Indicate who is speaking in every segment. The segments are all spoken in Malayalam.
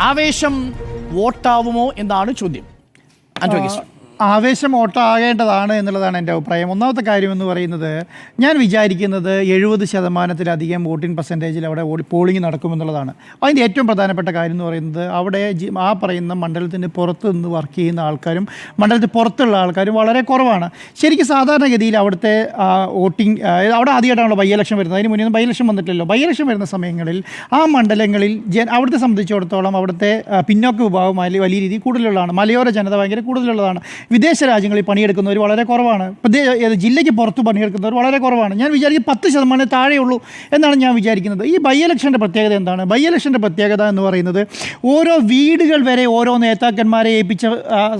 Speaker 1: ആവേശം വോട്ടാവുമോ എന്നാണ് ചോദ്യം ഗസ്റ്റ്.
Speaker 2: ആവേശം ഓട്ടാകേണ്ടതാണ് എന്നുള്ളതാണ് എന്റെ അഭിപ്രായം. ഒന്നാമത്തെ കാര്യം എന്ന് പറയുന്നത് ഞാൻ വിചാരിക്കുന്നത് എഴുപത് ശതമാനത്തിലധികം വോട്ടിംഗ് പെർസെന്റേജിൽ അവിടെ പോളിംഗ് നടക്കുമെന്നുള്ളതാണ് അതിന്റെ ഏറ്റവും പ്രധാനപ്പെട്ട കാര്യം എന്ന് പറയുന്നത് അവിടെ ആ പറയുന്ന മണ്ഡലത്തിന്റെ പുറത്ത് നിന്ന് വർക്ക് ചെയ്യുന്ന ആൾക്കാരും മണ്ഡലത്തിൽ പുറത്തുള്ള ആൾക്കാരും വളരെ കുറവാണ്. ശരിക്കും സാധാരണഗതിയിൽ അവിടുത്തെ വോട്ടിംഗ് അവിടെ ആദ്യമായിട്ടാണല്ലോ ബൈ വരുന്നത്. അതിന് മുന്നേ ഇലക്ഷൻ വന്നിട്ടില്ലല്ലോ. ബൈ വരുന്ന സമയങ്ങളിൽ ആ മണ്ഡലങ്ങളിൽ അവിടുത്തെ സംബന്ധിച്ചിടത്തോളം അവിടുത്തെ പിന്നോക്ക വിഭാഗം വലിയ രീതിയിൽ കൂടുതലുള്ളതാണ്. മലയോര ജനത ഭയങ്കര കൂടുതലുള്ളതാണ്. വിദേശ രാജ്യങ്ങളിൽ പണിയെടുക്കുന്നവർ വളരെ കുറവാണ്. ജില്ലയ്ക്ക് പുറത്ത് പണിയെടുക്കുന്നവർ വളരെ കുറവാണ്. ഞാൻ വിചാരിക്കും പത്ത് ശതമാനം താഴെയുള്ളൂ എന്നാണ് ഞാൻ വിചാരിക്കുന്നത്. ഈ ബൈ ഇലക്ഷന്റെ പ്രത്യേകത എന്താണ്? ബൈ ഇലക്ഷന്റെ പ്രത്യേകത എന്ന് പറയുന്നത് ഓരോ വീടുകൾ വരെ ഓരോ നേതാക്കന്മാരെ ഏൽപ്പിച്ച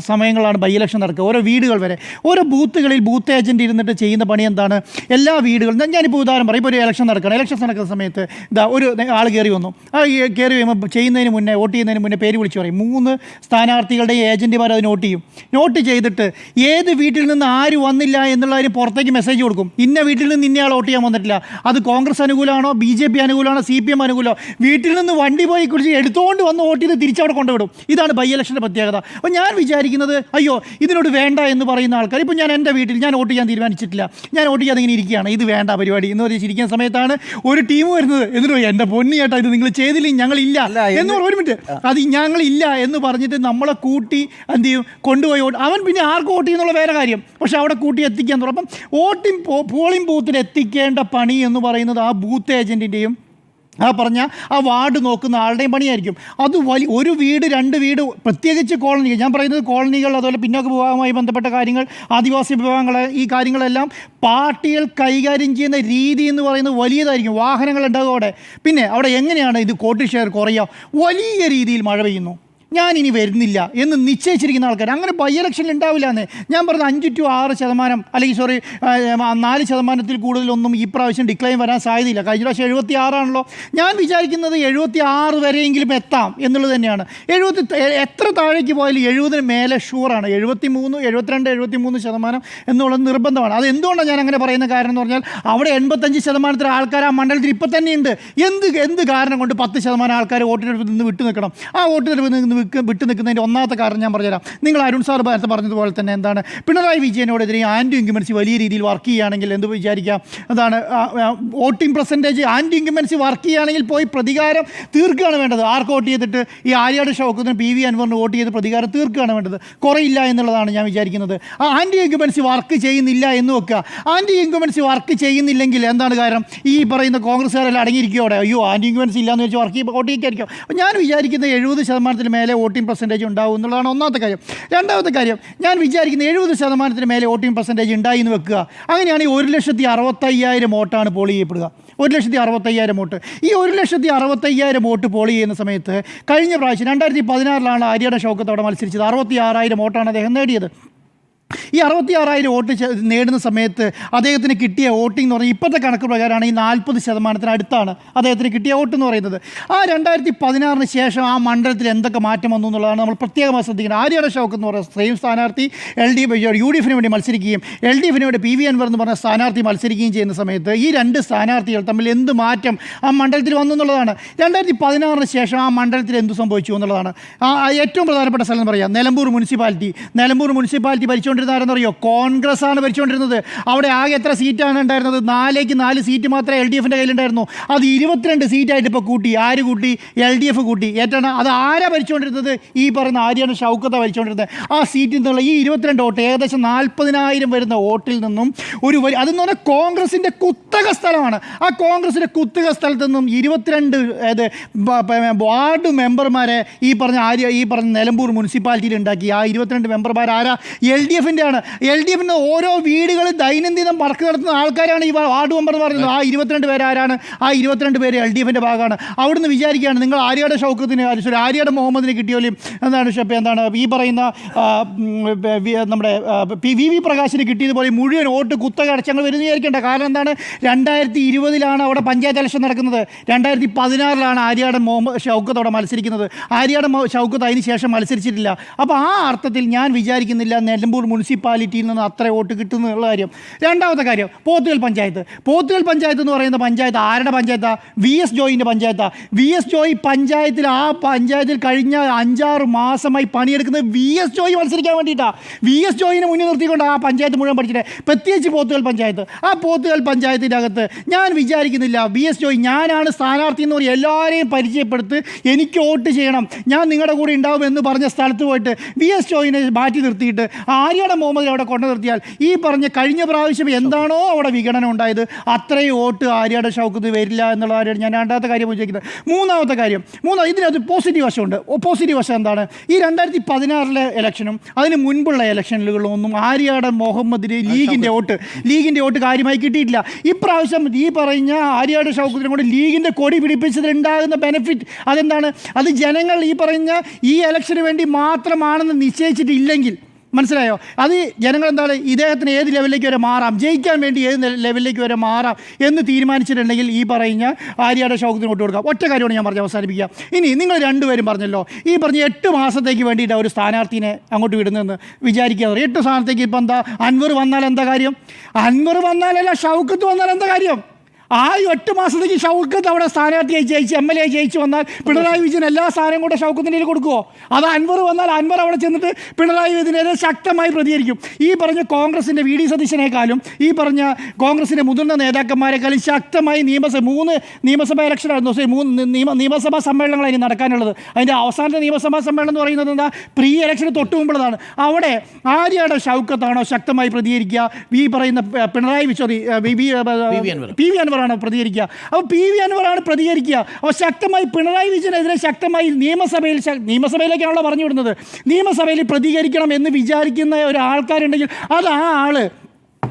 Speaker 2: സമയങ്ങളാണ് ബൈ ഇലക്ഷൻ നടക്കുക. ഓരോ വീടുകൾ വരെ. ഓരോ ബൂത്തുകളിൽ ബൂത്ത് ഏജന്റ് ഇരുന്നിട്ട് ചെയ്യുന്ന പണി എന്താണ്? എല്ലാ വീടുകളും ഞാനിപ്പോൾ ഉദാഹരണം പറയും. ഇപ്പോൾ ഒരു ഇലക്ഷൻ നടക്കണം ഇലക്ഷൻ നടക്കുന്ന സമയത്ത് ഇതാ ഒരു ആൾ കയറി വന്നു. ആ കയറി വരുമ്പോൾ ചെയ്യുന്നതിന് മുന്നേ വോട്ട് ചെയ്യുന്നതിന് മുന്നേ പേര് വിളിച്ചു പറയും. മൂന്ന് സ്ഥാനാർത്ഥികളുടെ ഏജന്റുമാർ അത് നോട്ട് ചെയ്യും. നോട്ട് ചെയ്തിട്ട് ഏത് വീട്ടിൽ നിന്ന് ആര് വന്നില്ല എന്നുള്ളതിന് പുറത്തേക്ക് മെസ്സേജ് കൊടുക്കും. ഇന്ന വീട്ടിൽ നിന്ന് ഇന്നയാൾ വോട്ട് ചെയ്യാൻ വന്നിട്ടില്ല. അത് കോൺഗ്രസ് അനുകൂലമാണോ ബി ജെ പി അനുകൂലമാണോ സി പി എം അനുകൂലമോ വീട്ടിൽ നിന്ന് വണ്ടി പോയി കുറിച്ച് എടുത്തുകൊണ്ട് വന്ന് വോട്ട് ചെയ്ത് തിരിച്ചവിടെ കൊണ്ടുവിടും. ഇതാണ് ബൈ ഇലക്ഷന്റെ പ്രത്യേകത. അപ്പോൾ ഞാൻ വിചാരിക്കുന്നത് അയ്യോ ഇതിനോട് വേണ്ട എന്ന് പറയുന്ന ആൾക്കാർ ഇപ്പോൾ ഞാൻ എന്റെ വീട്ടിൽ ഞാൻ വോട്ട് ചെയ്യാൻ തീരുമാനിച്ചിട്ടില്ല. ഞാൻ വോട്ട് ചെയ്യാതെ ഇങ്ങനെ ഇരിക്കുകയാണ്. ഇത് വേണ്ട പരിപാടി. എന്ന് പറഞ്ഞ് ഇരിക്കുന്ന സമയത്താണ് ഒരു ടീം വരുന്നത്. എന്നിട്ട് എന്റെ പൊന്നി ചേട്ടാ ഇത് നിങ്ങൾ ചെയ്തില്ലെങ്കിൽ ഞങ്ങളില്ല. എന്ന് പറഞ്ഞു ഒരു മിനിറ്റ്. അത് ഞങ്ങളില്ല എന്ന് പറഞ്ഞിട്ട് നമ്മളെ കൂട്ടി എന്ത് ചെയ്യും? കൊണ്ടുപോയി അവൻ പിന്നെ ആർക്ക് വോട്ട് ചെയ്യുന്നുള്ള വേറെ കാര്യം. പക്ഷേ അവിടെ കൂട്ടി എത്തിക്കാൻ തുടങ്ങും. വോട്ടിംഗ് പോളിംഗ് ബൂത്തിൽ എത്തിക്കേണ്ട പണി എന്ന് പറയുന്നത് ആ ബൂത്ത് ഏജന്റിന്റെയും ആ പറഞ്ഞ ആ വാർഡ് നോക്കുന്ന ആളുടെയും പണിയായിരിക്കും. അത് വലിയ ഒരു വീട് രണ്ട് വീട് പ്രത്യേകിച്ച് കോളനികൾ ഞാൻ പറയുന്നത് കോളനികൾ അതുപോലെ പിന്നോക്ക വിഭാഗവുമായി ബന്ധപ്പെട്ട കാര്യങ്ങൾ ആദിവാസി വിഭാഗങ്ങൾ ഈ കാര്യങ്ങളെല്ലാം പാർട്ടികൾ കൈകാര്യം ചെയ്യുന്ന രീതി എന്ന് പറയുന്നത് വലിയതായിരിക്കും. വാഹനങ്ങൾ ഉണ്ടാകും അവിടെ. പിന്നെ അവിടെ എങ്ങനെയാണ് ഇത് കോട്ടി ഷെയർ കുറയുക? വലിയ രീതിയിൽ മഴ പെയ്യുന്നു. ഞാൻ ഇനി വരുന്നില്ല എന്ന് നിശ്ചയിച്ചിരിക്കുന്ന ആൾക്കാർ അങ്ങനെ ബൈ ഇലക്ഷനിൽ ഉണ്ടാവില്ല എന്ന് ഞാൻ പറഞ്ഞ അഞ്ച് ടു ആറ് ശതമാനം അല്ലെങ്കിൽ സോറി നാല് ശതമാനത്തിൽ കൂടുതലൊന്നും ഈ പ്രാവശ്യം ഡിക്ലൈൻ വരാൻ സാധ്യതയില്ല. കഴിഞ്ഞ പ്രാവശ്യം എഴുപത്തി ആറാണല്ലോ ഞാൻ വിചാരിക്കുന്നത് എഴുപത്തി ആറ് വരെയെങ്കിലും എത്താം എന്നുള്ളത് തന്നെയാണ്. എഴുപത്തി എത്ര താഴേക്ക് പോയാലും എഴുപതിന് മേലെ ഷുവറാണ് എഴുപത്തി മൂന്ന് എഴുപത്തിരണ്ട് എഴുപത്തി മൂന്ന് ശതമാനം എന്നുള്ളത് നിർബന്ധമാണ്. അത് എന്തുകൊണ്ടാണ് ഞാൻ അങ്ങനെ പറയുന്ന കാരണം എന്ന് പറഞ്ഞാൽ അവിടെ എൺപത്തഞ്ച് ശതമാനത്തിൽ ആൾക്കാർ ആ മണ്ഡലത്തിൽ ഇപ്പം തന്നെയുണ്ട് എന്ത് എന്ത് കാരണം കൊണ്ട് പത്ത് ശതമാനം ആൾക്കാർ വോട്ടെടുപ്പിൽ നിന്ന് വിട്ടു നിൽക്കണം ആ വോട്ടെടുപ്പിൽ നിന്ന് വിക്ക് വിട്ടു നിൽക്കുന്നതിന്റെ ഒന്നാമത്തെ കാരണം ഞാൻ പറഞ്ഞുതരാം. നിങ്ങൾ അരുൺ സാർ നേരത്തെ പറഞ്ഞതുപോലെ തന്നെ എന്താണ് പിണറായി വിജയനോടെതിരെ ആന്റി ഇൻക്യുമൻസി വലിയ രീതിയിൽ വർക്ക് ചെയ്യുകയാണെങ്കിൽ എന്ത് വിചാരിക്കാം? എന്താണ് voting percentage anti incumbency work ചെയ്യുകയാണെങ്കിൽ പോയി പ്രതികാരം തീർക്കുകയാണ് വേണ്ടത്. ആർക്ക് വോട്ട് ചെയ്തിട്ട് ഈ ആര്യാട് ഷൗക്കത്തിന് പി വി അൻവറിന് വോട്ട് ചെയ്ത് പ്രതികാരം തീർക്കുകയാണ് വേണ്ടത്? കുറയില്ല എന്നുള്ളതാണ് ഞാൻ വിചാരിക്കുന്നത്. ആ ആന്റി ഇൻക്യുമൻസി വർക്ക് ചെയ്യുന്നില്ല എന്ന് വെക്കുക. ആന്റി ഇൻക്യുമൻസി വർക്ക് ചെയ്യുന്നില്ലെങ്കിൽ എന്താണ് കാരണം? ഈ പറയുന്ന കോൺഗ്രസ്സുകാരെല്ലാം അടങ്ങിയിരിക്കുകയോടെ അയ്യോ ആന്റി ഇൻക്യുമൻസി ഇല്ലാന്ന് വെച്ച് വർക്ക് വോട്ട് ചെയ്യിക്കായിരിക്കും. ഞാൻ വിചാരിക്കുന്നത് എഴുപത് ശതമാനത്തിന് മേലെ വോട്ടിംഗ് പെർസെന്റേജ് ഉണ്ടാവും എന്നുള്ളതാണ് ഒന്നാമത്തെ കാര്യം. രണ്ടാമത്തെ കാര്യം ഞാൻ വിചാരിക്കുന്ന എഴുപത് ശതമാനത്തിന് മേലെ വോട്ടിംഗ് പെർസെന്റേജ് ഉണ്ടായി എന്ന് വെക്കുക. അങ്ങനെയാണെങ്കിൽ ഒരു ലക്ഷത്തി അറുപത്തയ്യായിരം വോട്ടാണ് പോൾ ചെയ്യപ്പെടുക. ഒരു ലക്ഷത്തി അറുപത്തയ്യായിരം വോട്ട്. ഈ ഒരു ലക്ഷത്തി അറുപത്തയ്യായിരം വോട്ട് പോളി ചെയ്യുന്ന സമയത്ത് കഴിഞ്ഞ പ്രാവശ്യം രണ്ടായിരത്തി പതിനാറിലാണ് ആര്യയുടെ ഷൗക്കത്തോടെ മത്സരിച്ചത്. അറുപത്തി ആറായിരം വോട്ടാണ് അദ്ദേഹം നേടിയത്. ഈ അറുപത്തി ആറായിരം വോട്ട് നേടുന്ന സമയത്ത് അദ്ദേഹത്തിന് കിട്ടിയ വോട്ടിംഗ് എന്ന് പറഞ്ഞാൽ ഇപ്പോഴത്തെ കണക്ക് പ്രകാരമാണ് ഈ നാൽപ്പത് ശതമാനത്തിന് അടുത്താണ് അദ്ദേഹത്തിന് കിട്ടിയ വോട്ട് എന്ന് പറയുന്നത്. ആ രണ്ടായിരത്തി പതിനാറിന് ശേഷം ആ മണ്ഡലത്തിൽ എന്തൊക്കെ മാറ്റം വന്നു എന്നുള്ളതാണ് നമ്മൾ പ്രത്യേകമായി ശ്രദ്ധിക്കുന്നത് ആര്യയുടെ ഷോക്ക് എന്ന് പറയുന്ന സ്ത്രീ സ്ഥാനാർത്ഥി L D F U D എഫിന് വേണ്ടി മത്സരിക്കുകയും എൽ ഡി എഫിന് വേണ്ടി പി വി അൻവർ എന്ന് പറഞ്ഞ സ്ഥാനാർത്ഥി മത്സരിക്കുകയും ചെയ്യുന്ന സമയത്ത് ഈ രണ്ട് സ്ഥാനാർത്ഥികൾ തമ്മിൽ എന്ത് മാറ്റം ആ മണ്ഡലത്തിൽ വന്നു എന്നുള്ളതാണ്. രണ്ടായിരത്തി പതിനാറിന് ശേഷം ആ മണ്ഡലത്തിൽ എന്ത് സംഭവിച്ചു എന്നുള്ളതാണ്. ആ ഏറ്റവും പ്രധാനപ്പെട്ട സ്ഥലം എന്ന് പറയാം. നിലമ്പൂർ മുനിസിപ്പാലിറ്റി. നിലമ്പൂർ മുനിസിപ്പാലിറ്റി ഭരിച്ചുകൊണ്ടിരുന്ന ആരെന്നറിയോ കോൺഗ്രസ് ആണ് ഭരിച്ചുകൊണ്ടിരുന്നത്. അവിടെ ആകെ എത്ര സീറ്റാണ് ഉണ്ടായിരുന്നത്? നാലേക്ക് നാല് സീറ്റ് മാത്രമേ എൽ ഡി എഫിന്റെ കയ്യിലുണ്ടായിരുന്നു. അത് ഇരുപത്തിരണ്ട് സീറ്റായിട്ട് ഇപ്പോൾ കൂട്ടി. ആര് കൂട്ടി? എൽ ഡി എഫ് കൂട്ടി. ഏറ്റാണ് അത് ആരാ ഭരിച്ചുകൊണ്ടിരുന്നത്? ഈ പറയുന്ന ആര്യാണ് ഷൗക്കത്ത ഭരിച്ചുകൊണ്ടിരുന്നത്? ആ സീറ്റിൽ നിന്നുള്ള ഈ ഇരുപത്തിരണ്ട് വോട്ട് ഏകദേശം നാൽപ്പതിനായിരം വരുന്ന വോട്ടിൽ നിന്നും ഒരു വലിയ അതെന്ന് പറഞ്ഞാൽ കോൺഗ്രസിന്റെ കുത്തക സ്ഥലമാണ്. ആ കോൺഗ്രസിന്റെ കുത്തക സ്ഥലത്ത് നിന്നും ഇരുപത്തിരണ്ട് ബ- വാർഡ് മെമ്പർമാരെ ഈ പറഞ്ഞ ആര്യ ഈ പറഞ്ഞ നിലമ്പൂർ മുനിസിപ്പാലിറ്റിയിൽ ഉണ്ടാക്കി. ആ ഇരുപത്തിരണ്ട് മെമ്പർമാർ ആരാ എൽ ഡി എഫിന്റെ ആണ് എൽ ഡി എഫിന്റെ ഓരോ വീടുകളിൽ ദൈനംദിനം വർക്ക് നടത്തുന്ന ആൾക്കാരാണ് ഈ വാർഡ് മെമ്പർ എന്ന് പറയുന്നത്. ആ ഇരുപത്തിരണ്ട് പേര് ആരാണ്? ആ ഇരുപത്തിരണ്ട് പേര് എൽ ഡി എഫിന്റെ ഭാഗമാണ്. അവിടുന്ന് വിചാരിക്കുകയാണ് നിങ്ങൾ ആര്യാടെ ഷൗക്കത്തിന് സോറി ആര്യാടെ മുഹമ്മദിന് കിട്ടിയോലും എന്താണ് ഷെപ്പ് എന്താണ് ഈ പറയുന്ന നമ്മുടെ പി വി വി പ്രകാശിന് കിട്ടിയതുപോലെ മുഴുവൻ വോട്ട് കുത്തക അടച്ചങ്ങൾ വരുന്ന വിചാരിക്കേണ്ട. കാരണം എന്താണ്? രണ്ടായിരത്തി ഇരുപതിലാണ് അവിടെ പഞ്ചായത്ത് ഇലക്ഷൻ നടക്കുന്നത്. രണ്ടായിരത്തി പതിനാറിലാണ് ആര്യാടൻ മുഹമ്മദ് ഷൗക്കത്ത് അവിടെ മത്സരിക്കുന്നത്. ആര്യാടൻ മൊ- ഷൗക്കത്ത് അതിന് ശേഷം മത്സരിച്ചിട്ടില്ല. അപ്പോൾ ആ അർത്ഥത്തിൽ ഞാൻ വിചാരിക്കുന്നില്ല നിലമ്പൂർ മുനിസിപ്പാലിറ്റിയിൽ നിന്ന് അത്ര വോട്ട് കിട്ടുന്നു എന്നുള്ള കാര്യം. രണ്ടാമത്തെ കാര്യം പോത്തുകൽ പഞ്ചായത്ത്. പോത്തുകൽ പഞ്ചായത്ത് എന്ന് പറയുന്ന പഞ്ചായത്ത് ആരുടെ പഞ്ചായത്താ? വി എസ് ജോയിന്റെ പഞ്ചായത്താ. വി എസ് ജോയി പഞ്ചായത്തിൽ ആ പഞ്ചായത്തിൽ കഴിഞ്ഞ അഞ്ചാറ് മാസമായി പണിയെടുക്കുന്നത് വി എസ് ജോയി മത്സരിക്കാൻ വേണ്ടിയിട്ടാണ് വി എസ് ജോയിനെ മുന്നിൽ നിർത്തിക്കൊണ്ട് ആ പഞ്ചായത്ത് മുഴുവൻ പഠിച്ചിട്ട് പ്രത്യേകിച്ച് പോത്തുകൽ പഞ്ചായത്ത്. ആ പോത്തുകൽ പഞ്ചായത്തിന്റെ അകത്ത് ഞാൻ വിചാരിക്കുന്നില്ല വി എസ് ജോയി ഞാനാണ് സ്ഥാനാർത്ഥി എന്ന് പറയും എല്ലാവരെയും പരിചയപ്പെടുത്ത് എനിക്ക് വോട്ട് ചെയ്യണം. ഞാൻ നിങ്ങളുടെ കൂടെ ഉണ്ടാവും എന്ന് പറഞ്ഞ സ്ഥലത്ത് പോയിട്ട് വി എസ് ജോയിനെ മാറ്റി നിർത്തിയിട്ട് ആര്യയുടെ മുഹമ്മദിനെ അവിടെ കൊണ്ടു നിർത്തിയാൽ ഈ പറഞ്ഞ കഴിഞ്ഞ പ്രാവശ്യം എന്താണോ അവിടെ വിഘടനം ഉണ്ടായത് അത്രയും വോട്ട് ആര്യയുടെ ഷൗക്കത്ത് വരില്ല എന്നുള്ള കാര്യമാണ് ഞാൻ രണ്ടാമത്തെ കാര്യം ചോദിക്കുന്നത് മൂന്നാമത്തെ കാര്യം മൂന്നാം ഇതിനകത്ത് പോസിറ്റീവ് വശമുണ്ട് പോസിറ്റീവ് വശം എന്താണ്? ഈ രണ്ടായിരത്തി പതിനാറിലെ ഇലക്ഷനും അതിന് മുൻപുള്ള ഇലക്ഷനുകളിലും ഒന്നും ആര്യയുടെ മുഹമ്മദിന് ലീഗിന്റെ വോട്ട് ലീഗിന്റെ വോട്ട് കാര്യമായി കിട്ടിയിട്ടില്ല. ഇപ്രാവശ്യം ഈ പറഞ്ഞ ആര്യയുടെ ഷൗക്കത്തിനും കൂടെ ലീഗിന്റെ കൊടി പിടിപ്പിച്ചതിലുണ്ടാകുന്ന ബെനിഫിറ്റ് അതെന്താണ്? അത് ജനങ്ങൾ ഈ പറഞ്ഞ ഈ ഇലക്ഷന് വേണ്ടി മാത്രമാണെന്ന് നിശ്ചയിച്ചിട്ടില്ലെങ്കിൽ മനസ്സിലായോ? അത് ജനങ്ങൾ എന്താണ് ഇദ്ദേഹത്തിന് ഏത് ലെവലിലേക്ക് വരെ മാറാം ജയിക്കാൻ വേണ്ടി ഏത് ലെവലിലേക്ക് വരെ മാറാം എന്ന് തീരുമാനിച്ചിട്ടുണ്ടെങ്കിൽ ഈ പറയുന്ന ആര്യയുടെ ഷൗക്കത്തിന് വിട്ടു കൊടുക്കാം. ഒറ്റ കാര്യമാണ് ഞാൻ പറഞ്ഞ് അവസാനിപ്പിക്കുക. ഇനി നിങ്ങൾ രണ്ടുപേരും പറഞ്ഞല്ലോ ഈ പറഞ്ഞ എട്ട് മാസത്തേക്ക് വേണ്ടിയിട്ട് ഒരു സ്ഥാനാർത്ഥിനെ അങ്ങോട്ട് വിടുന്നതെന്ന് വിചാരിക്കുക. എട്ട് സ്ഥാനത്തേക്ക് ഇപ്പം എന്താ അൻവർ വന്നാൽ എന്താ കാര്യം? അൻവർ വന്നാലല്ല ഷൗക്കത്ത് വന്നാൽ എന്താ കാര്യം? ആ എട്ട് മാസത്തേക്ക് ഷൗക്കത്ത് അവിടെ സ്ഥാനാർത്ഥിയായി ജയിച്ച് എം എൽ എ ജയിച്ച് വന്നാൽ പിണറായി വിജയൻ എല്ലാ സ്ഥാനവും കൂടെ ഷൗക്കത്തിന്റെ കൊടുക്കുമോ അത് അൻവർ വന്നാൽ അൻവർ അവിടെ ചെന്നിട്ട് പിണറായി വിജയനെതിരെ ശക്തമായി പ്രതികരിക്കും. ഈ പറഞ്ഞ കോൺഗ്രസിന്റെ വി ഡി സതീശനേക്കാളും ഈ പറഞ്ഞ കോൺഗ്രസിന്റെ മുതിർന്ന നേതാക്കന്മാരെക്കാളും ശക്തമായി നിയമസഭ മൂന്ന് നിയമസഭാ ഇലക്ഷൻ ആയിരുന്നു സോറി മൂന്ന് നിയമ നിയമസഭാ സമ്മേളനങ്ങളായിരുന്നു നടക്കാനുള്ളത്. അതിന്റെ അവസാനത്തെ നിയമസഭാ സമ്മേളനം എന്ന് പറയുന്നത് എന്താ? പ്രീ ഇലക്ഷന് തൊട്ട് മുമ്പുള്ളതാണ്. അവിടെ ആര്യയുടെ ഷൗക്കത്താണോ ശക്തമായി പ്രതികരിക്കുക? ഈ പറയുന്ന പിണറായി വിശ്വതി വി വി
Speaker 1: അൻവർ.
Speaker 2: അൻവറാണ് പ്രതികരിക്കുക? അപ്പോൾ പി വി അൻവറാണ് പ്രതികരിക്കുക. അപ്പോൾ ശക്തമായി പിണറായി വിജയനെതിരെ ശക്തമായി നിയമസഭയിൽ നിയമസഭയിലേക്കാണല്ലോ പറഞ്ഞു വിടുന്നത്. നിയമസഭയിൽ പ്രതികരിക്കണം എന്ന് വിചാരിക്കുന്ന ഒരു ആൾക്കാരുണ്ടെങ്കിൽ അത് ആ ആൾ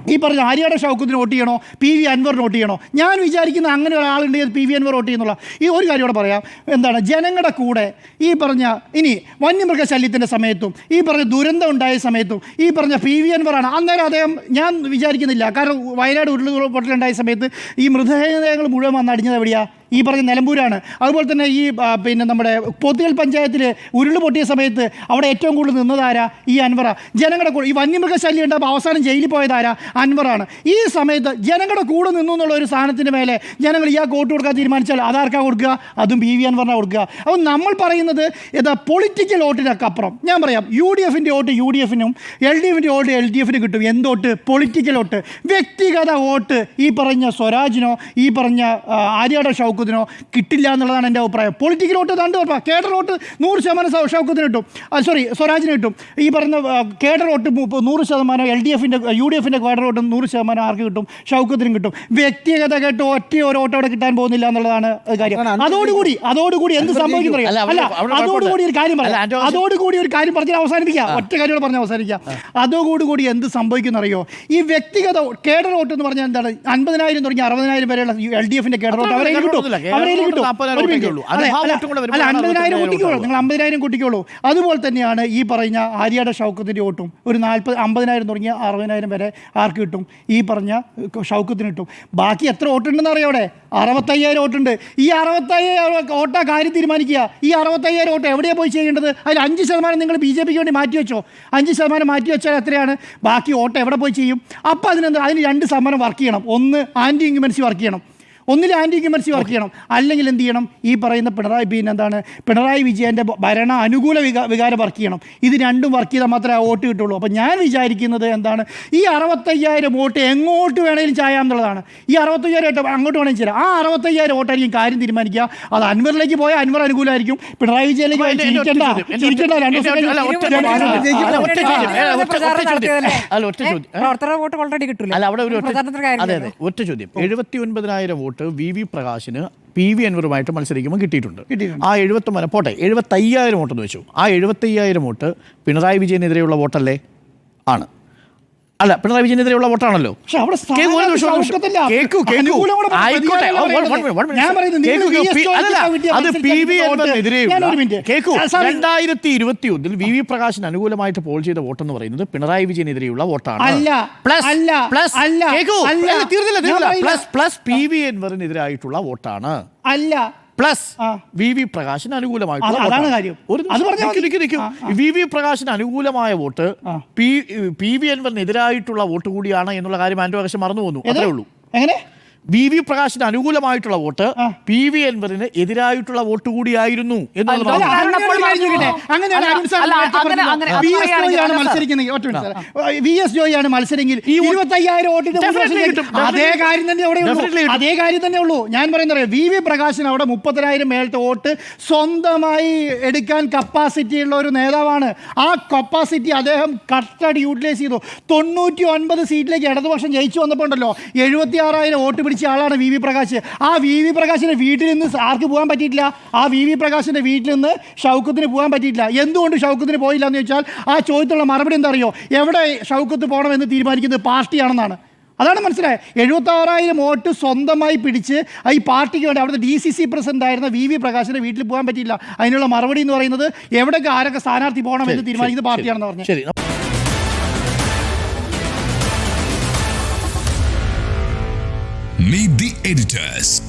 Speaker 2: ഈ പറഞ്ഞ ആര്യയുടെ ഷൗക്കത്തിന് വോട്ട് ചെയ്യണോ? പി വി അൻവറിന് വോട്ട് ചെയ്യണോ? ഞാൻ വിചാരിക്കുന്ന അങ്ങനെ ഒരാളുണ്ടെങ്കിൽ പി വി അൻവർ വോട്ട് ചെയ്യുന്നുള്ള. ഈ ഒരു കാര്യം കൂടെ പറയാം. എന്താണ്? ജനങ്ങളുടെ കൂടെ ഈ പറഞ്ഞ ഇനി വന്യമൃഗശല്യത്തിന്റെ സമയത്തും ഈ പറഞ്ഞ ദുരന്തം ഉണ്ടായ സമയത്തും ഈ പറഞ്ഞ പി വി അൻവറാണ്. അന്നേരം അദ്ദേഹം ഞാൻ വിചാരിക്കുന്നില്ല. കാരണം വയനാട് ഉരുൾപൊട്ടലുണ്ടായ സമയത്ത് ഈ മൃതദേഹങ്ങൾ മുഴുവൻ വന്ന് അടിഞ്ഞത് എവിടെയാ? ഈ പറഞ്ഞ നിലമ്പൂരാണ്. അതുപോലെ തന്നെ ഈ പിന്നെ നമ്മുടെ പൊത്തുകൽ പഞ്ചായത്തിൽ ഉരുൾ പൊട്ടിയ സമയത്ത് അവിടെ ഏറ്റവും കൂടുതൽ നിന്നതാരാ ഈ അൻവറ. ജനങ്ങളുടെ കൂടെ ഈ വന്യമൃഗശല്യം ഉണ്ടാകുമ്പോൾ അവസാനം ജയിലിൽ പോയതാരാ അൻവറാണ്. ഈ സമയത്ത് ജനങ്ങളുടെ കൂടെ നിന്നു എന്നുള്ള ഒരു സാധനത്തിന് മേലെ ജനങ്ങൾ ഇയാൾക്ക് വോട്ട് കൊടുക്കാൻ തീരുമാനിച്ചാൽ അതാർക്കാ കൊടുക്കുക? അതും പി വി അൻവറിനാ കൊടുക്കുക. അപ്പം നമ്മൾ പറയുന്നത് ഏതാ പൊളിറ്റിക്കൽ വോട്ടിനൊക്കെ അപ്പുറം ഞാൻ പറയാം യു ഡി എഫിന്റെ വോട്ട് യു ഡി എഫിനും എൽ ഡി എഫിന്റെ വോട്ട് എൽ ഡി എഫിന് കിട്ടും. എന്തോട്ട്? Political vote. വ്യക്തിഗത വോട്ട് ഈ പറഞ്ഞ സ്വരാജിനോ ഈ പറഞ്ഞ ആര്യയുടെ ആര്യയുടെ ഷൗക്കത്തിനോ കിട്ടില്ല എന്നുള്ളതാണ് എന്റെ അഭിപ്രായം. പൊളിറ്റിക്കൽ വോട്ട് തണ്ട് ഉറപ്പാ. കേഡർ വോട്ട് നൂറ് ശതമാനം ഷൗക്കത്തിന് കിട്ടും. സോറി സ്വരാജിന് കിട്ടും. ഈ പറഞ്ഞ കേഡർ വോട്ട് നൂറ് ശതമാനം എൽ ഡി എഫിന്റെ യു ഡി എഫിന്റെ കേഡർ വോട്ട് നൂറ് ശതമാനം ആർക്ക് കിട്ടും? ഷൗക്കത്തിനും കിട്ടും. വ്യക്തിഗത കേട്ട് ഒറ്റ ഒരു വോട്ട് അവിടെ കിട്ടാൻ പോകുന്നില്ല എന്നുള്ളതാണ് കാര്യം. അതോടുകൂടി അതോടുകൂടി എന്ത് സംഭവിക്കും
Speaker 1: അല്ല,
Speaker 2: അതോടുകൂടി ഒരു കാര്യം പറയാം. അതോടുകൂടി ഒരു കാര്യം പറഞ്ഞ് അവസാനിപ്പിക്കാം ഒറ്റ കാര്യം പറഞ്ഞ് അവസാനിക്കാം അതോടുകൂടി എന്ത് സംഭവിക്കും അറിയോ? ഈ വ്യക്തിഗത കേഡർ വോട്ട് എന്ന് പറഞ്ഞാൽ എന്താണ്? അൻപതിനായിരം തുടങ്ങി അറുപതിനായിരം വരെയുള്ള എൽ ഡി എഫിന്റെ കേഡർ വോട്ട് അവരെ കിട്ടും. അല്ല, അൻപതിനായിരം കുട്ടിക്കോളൂ നിങ്ങൾ അമ്പതിനായിരം കുട്ടിക്കോളൂ അതുപോലെ തന്നെയാണ് ഈ പറഞ്ഞ ആര്യയുടെ ഷൗക്കത്തിന്റെ വോട്ടും. ഒരു നാൽപ്പത് അമ്പതിനായിരം തുടങ്ങിയ അറുപതിനായിരം വരെ ആർക്ക് കിട്ടും? ഈ പറഞ്ഞ ഷൗക്കത്തിന് കിട്ടും. ബാക്കി എത്ര വോട്ടുണ്ടെന്ന് അറിയാം അവിടെ? അറുപത്തയ്യായിരം വോട്ടുണ്ട്. ഈ അറുപത്തയ്യായിരം വോട്ടാ കാര്യം തീരുമാനിക്കുക. ഈ അറുപത്തയ്യായിരം വോട്ട് എവിടെയാണ് പോയി ചെയ്യേണ്ടത്? അതിൽ അഞ്ച് ശതമാനം നിങ്ങൾ ബി ജെ പിക്ക് വേണ്ടി മാറ്റി വെച്ചോ. അഞ്ച് ശതമാനം മാറ്റി വെച്ചാൽ എത്രയാണ്? ബാക്കി വോട്ട് എവിടെ പോയി ചെയ്യും? അപ്പോൾ അതിനെന്താ അതിന് രണ്ട് ശതമാനം വർക്ക് ചെയ്യണം. ഒന്ന് ആന്റി ഇൻക്യുമൻസി വർക്ക് ചെയ്യണം. ഒന്നിൽ ആന്റി ഇൻക്യുമൻസി വർക്ക് ചെയ്യണം. അല്ലെങ്കിൽ എന്ത് ചെയ്യണം? ഈ പറയുന്ന പിണറായി പിന്നെ എന്താണ് പിണറായി വിജയന്റെ ഭരണ അനുകൂല വികാ വികാരം വർക്ക് ചെയ്യണം. ഇത് രണ്ടും വർക്ക് ചെയ്താൽ മാത്രമേ ആ വോട്ട് കിട്ടുള്ളൂ. അപ്പോൾ ഞാൻ വിചാരിക്കുന്നത് എന്താണ്? ഈ അറുപത്തയ്യായിരം വോട്ട് എങ്ങോട്ട് വേണമെങ്കിലും ചായാം എന്നുള്ളതാണ്. ഈ അറുപത്തയ്യായിരം വോട്ട് അങ്ങോട്ട് വേണമെങ്കിൽ ചെയ്യാം. ആ അറുപത്തയ്യായിരം വോട്ടായിരിക്കും കാര്യം തീരുമാനിക്കുക. അത് അൻവറിലേക്ക് പോയാൽ അൻവർ അനുകൂലമായിരിക്കും പിണറായി വിജയനിലേക്ക്?
Speaker 3: പ്രവർത്തകരുടെ വോട്ട് ഓൾറെഡി കിട്ടില്ല
Speaker 1: അല്ല അവിടെ ഒരു. ഒറ്റ ചോദ്യം. എഴുപത്തി ഒൻപതിനായിരം വോട്ട് വി വി പ്രകാശിന് പി വി അൻവറുമായിട്ട് മത്സരിക്കുമ്പോൾ കിട്ടിയിട്ടുണ്ട്.
Speaker 2: കിട്ടിയിട്ടുണ്ട്.
Speaker 1: ആ എഴുപത്തൊമ്പത് പോട്ടെ എഴുപത്തയ്യായിരം വോട്ടെന്ന് വെച്ചു. ആ എഴുപത്തയ്യായിരം വോട്ട് പിണറായി വിജയനെതിരെയുള്ള വോട്ടല്ലേ? ആണ്. അല്ല പിണറായി വിജയനെതിരെയുള്ള വോട്ടാണല്ലോ
Speaker 2: പക്ഷെ അവിടെ
Speaker 1: കേൾക്കൂ, ഒരു നിമിഷം, ഒരു നിമിഷം.
Speaker 2: ഷൗക്കത്തില്ല.
Speaker 1: കേൾക്കൂ, കേൾക്കൂ.
Speaker 2: അനുകൂലം കൂടെ പറഞ്ഞ്
Speaker 1: ആയിക്കോട്ടെ.
Speaker 2: പ്രതികാരം
Speaker 1: one minute, one minute,
Speaker 2: ഞാൻ പറയുന്നത് നിങ്ങൾ
Speaker 1: കേൾക്കൂ,
Speaker 2: വി
Speaker 1: പി- അല്ലല്ല,
Speaker 2: കിട്ടിയ
Speaker 1: അത് പി വി
Speaker 2: വോട്ട് ഞാനൊരു ആ.
Speaker 1: രണ്ടായിരത്തി ഇരുപത്തി ഒന്നിൽ വി വി പ്രകാശിന് അനുകൂലമായിട്ട് പോൾ ചെയ്ത വോട്ട് എന്ന് പറയുന്നത് പിണറായി വിജയനെതിരെയുള്ള വോട്ടാണ്
Speaker 2: അല്ല,
Speaker 1: പ്ലസ്
Speaker 2: അല്ല,
Speaker 1: പ്ലസ്
Speaker 2: അല്ല,
Speaker 1: കേൾക്കൂ
Speaker 2: അല്ല.
Speaker 1: അല്ല, തീർന്നില്ല
Speaker 2: ഞാൻ
Speaker 1: തീർന്നില്ല
Speaker 2: പറയില്ല.
Speaker 1: പ്ലസ് പ്ലസ് പി വി എൻവറിനെതിരായിട്ടുള്ള വോട്ടാണ്
Speaker 2: അല്ല
Speaker 1: പ്ലസ്. വി വി പ്രകാശിന് അനുകൂലമായിട്ടുള്ള. വി വി പ്രകാശിന് അനുകൂലമായ വോട്ട് പി വി അൻവറിനെതിരായിട്ടുള്ള വോട്ട് കൂടിയാണ് എന്നുള്ള കാര്യം ആൻഡോ ആകാശം മറന്നു
Speaker 2: പോകുന്നു?
Speaker 1: അത്രേ ഉള്ളൂ.
Speaker 2: എങ്ങനെ?
Speaker 1: വി വി പ്രകാശിന് അനുകൂലമായിട്ടുള്ള വോട്ട്. പി വി അൻവറിന് എതിരായിട്ടുള്ള വോട്ട് കൂടിയായിരുന്നു
Speaker 2: വി എസ് ജോയിയാണ് ഇരുപത്തയ്യായിരം വോട്ടിന് അതേ കാര്യം തന്നെ അവിടെ. അതേ കാര്യം തന്നെ ഉള്ളൂ. ഞാൻ പറയുന്നത് വി വി പ്രകാശിന് അവിടെ മുപ്പതിനായിരം മേലത്തെ വോട്ട് സ്വന്തമായി എടുക്കാൻ കപ്പാസിറ്റി ഉള്ള ഒരു നേതാവാണ്. ആ കപ്പാസിറ്റി അദ്ദേഹം കറക്റ്റായിട്ട് യൂട്ടിലൈസ് ചെയ്തു. തൊണ്ണൂറ്റി ഒൻപത് സീറ്റിലേക്ക് ഇടതുപക്ഷം ജയിച്ചു വന്നപ്പോൾ ഉണ്ടല്ലോ എഴുപത്തി ആറായിരം വോട്ട് പിടിച്ച ആളാണ് വി വി പ്രകാശ്. ആ വി വി പ്രകാശിന്റെ വീട്ടിൽ നിന്ന് ആർക്ക് പോകാൻ പറ്റിയിട്ടില്ല. ആ വി വി പ്രകാശിന്റെ വീട്ടിൽ നിന്ന് ഷൗക്കത്തിന് പോകാൻ പറ്റിയിട്ടില്ല. എന്തുകൊണ്ട് ഷൗക്കത്തിന് പോയില്ല എന്ന് ചോദിച്ചാൽ ആ ചോദ്യത്തിലുള്ള മറുപടി എന്താ അറിയോ? എവിടെ ഷൗക്കത്ത് പോകണമെന്ന് തീരുമാനിക്കുന്നത് പാർട്ടിയാണെന്നാണ്. അതാണ് മനസ്സിലായത്. എഴുപത്താറായിരം വോട്ട് സ്വന്തമായി പിടിച്ച് ഈ പാർട്ടിക്ക് വേണ്ടി അവിടുത്തെ ഡി സി സി പ്രസിഡന്റ് ആയിരുന്ന വി വി പ്രകാശിന്റെ വീട്ടിൽ പോകാൻ പറ്റിയില്ല അതിനുള്ള മറുപടി എന്ന് പറയുന്നത് എവിടെയൊക്കെ ആരൊക്കെ സ്ഥാനാർത്ഥി പോകണമെന്ന്
Speaker 1: തീരുമാനിക്കുന്ന
Speaker 2: തീരുമാനിക്കുന്നത് പാർട്ടിയാണെന്ന് പറഞ്ഞു.
Speaker 1: ശരി
Speaker 4: Meet the editors.